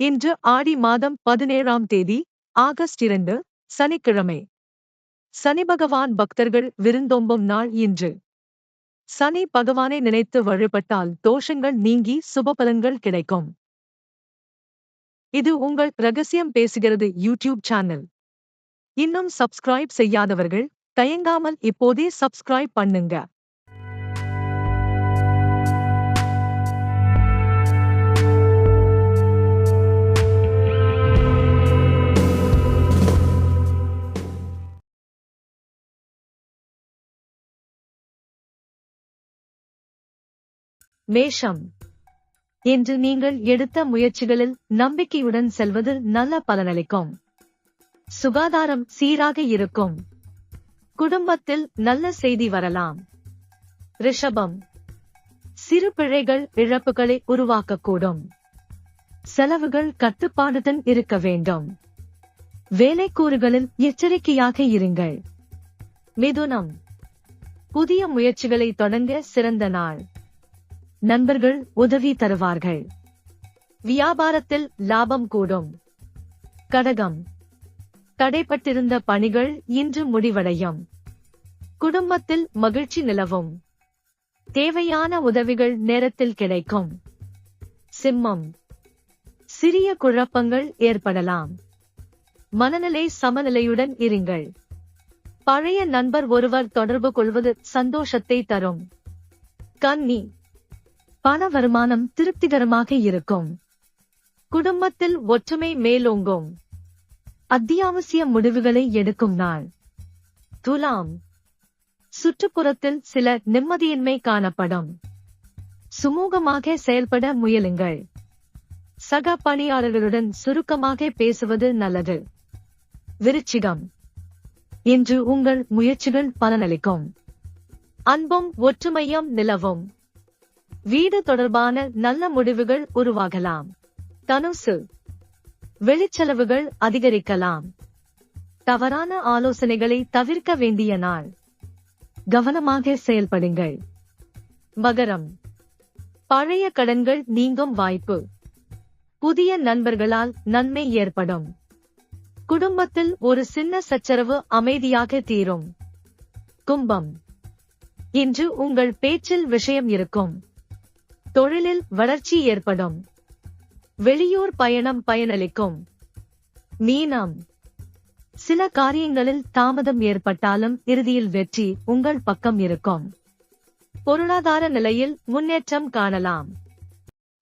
இன்று ஆடி மாதம் பதினேழாம் தேதி ஆகஸ்ட் இரண்டு சனிக்கிழமை. சனி பகவான் பக்தர்கள் விருந்தோம்பும் நாள் இன்று. சனி பகவானை நினைத்து வழிபட்டால் தோஷங்கள் நீங்கி சுபபலன்கள் கிடைக்கும். இது உங்கள் ரகசியம் பேசுகிறது யூடியூப் சேனல். இன்னும் சப்ஸ்கிரைப் செய்யாதவர்கள் தயங்காமல் இப்போதே சப்ஸ்கிரைப் பண்ணுங்க. மேஷம். இன்று நீங்கள் எடுத்த முயற்சிகளில் நம்பிக்கையுடன் செல்வது நல்ல பலனளிக்கும். சுகாதாரம் சீராக இருக்கும். குடும்பத்தில் நல்ல செய்தி வரலாம். ரிஷபம். சிறு பிழைகள் இழப்புகளை உருவாக்கக்கூடும். செலவுகள் கட்டுப்பாடுடன் இருக்க வேண்டும். வேலைக்கூறுகளில் எச்சரிக்கையாக இருங்கள். மிதுனம். புதிய முயற்சிகளை தொடங்க சிறந்த நாள். நண்பர்கள் உதவி தருவார்கள். வியாபாரத்தில் லாபம் கூடும். கடகம். தடைப்பட்டிருந்த பணிகள் இன்று முடிவடையும். குடும்பத்தில் மகிழ்ச்சி நிலவும். தேவையான உதவிகள் நேரத்தில் கிடைக்கும். சிம்மம். சிறிய குழப்பங்கள் ஏற்படலாம். மனநிலை சமநிலையுடன் இருங்கள். பழைய நண்பர் ஒருவர் தொடர்பு கொள்வது சந்தோஷத்தை தரும். கன்னி. பண வருமானம் திருப்திகரமாக இருக்கும். குடும்பத்தில் ஒற்றுமை மேலோங்கும். அத்தியாவசிய முடிவுகளை எடுக்கும் நாள். துலாம். சுற்றுப்புறத்தில் சில நிம்மதியின்மை காணப்படும். சுமூகமாக செயல்பட முயலுங்கள். சக பணியாளர்களுடன் சுருக்கமாக பேசுவது நல்லது. விருச்சிகம். இன்று உங்கள் முயற்சிகள் பலனளிக்கும். அன்பும் ஒற்றுமையும் நிலவும். வீடு தொடர்பான நல்ல முடிவுகள் உருவாகலாம். தனுசு. வெளிச்செலவுகள் அதிகரிக்கலாம். தவறான ஆலோசனைகளை தவிர்க்க வேண்டிய நாள். கவனமாக செயல்படுங்கள். மகரம். பழைய கடன்கள் நீங்கும் வாய்ப்பு. புதிய நண்பர்களால் நன்மை ஏற்படும். குடும்பத்தில் ஒரு சின்ன சச்சரவு அமைதியாக தீரும். கும்பம். இன்று உங்கள் பேச்சில் விஷயம் இருக்கும். தொழிலில் வளர்ச்சி ஏற்படும். வெளியூர் பயணம் பயனளிக்கும். மீனம். சில காரியங்களில் தாமதம் ஏற்பட்டாலும் இறுதியில் வெற்றி உங்கள் பக்கம் இருக்கும். பொருளாதார நிலையில் முன்னேற்றம் காணலாம்.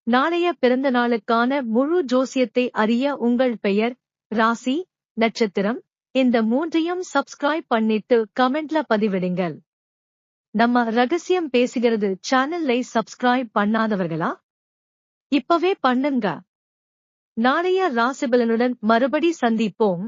நாளைய பிறந்த நாளுக்கான முழு ஜோசியத்தை அறிய உங்கள் பெயர் ராசி நட்சத்திரம். இந்த மூன்றையும் சப்ஸ்கிரைப் பண்ணிட்டு கமெண்ட்ல பதிவிடுங்கள். நம்ம ரகசியம் பேசுகிறது சேனலை சப்ஸ்கிரைப் பண்ணாதவர்களா? இப்பவே பண்ணுங்க. நாளைய ராசிபலனுடன் மறுபடி சந்திப்போம்.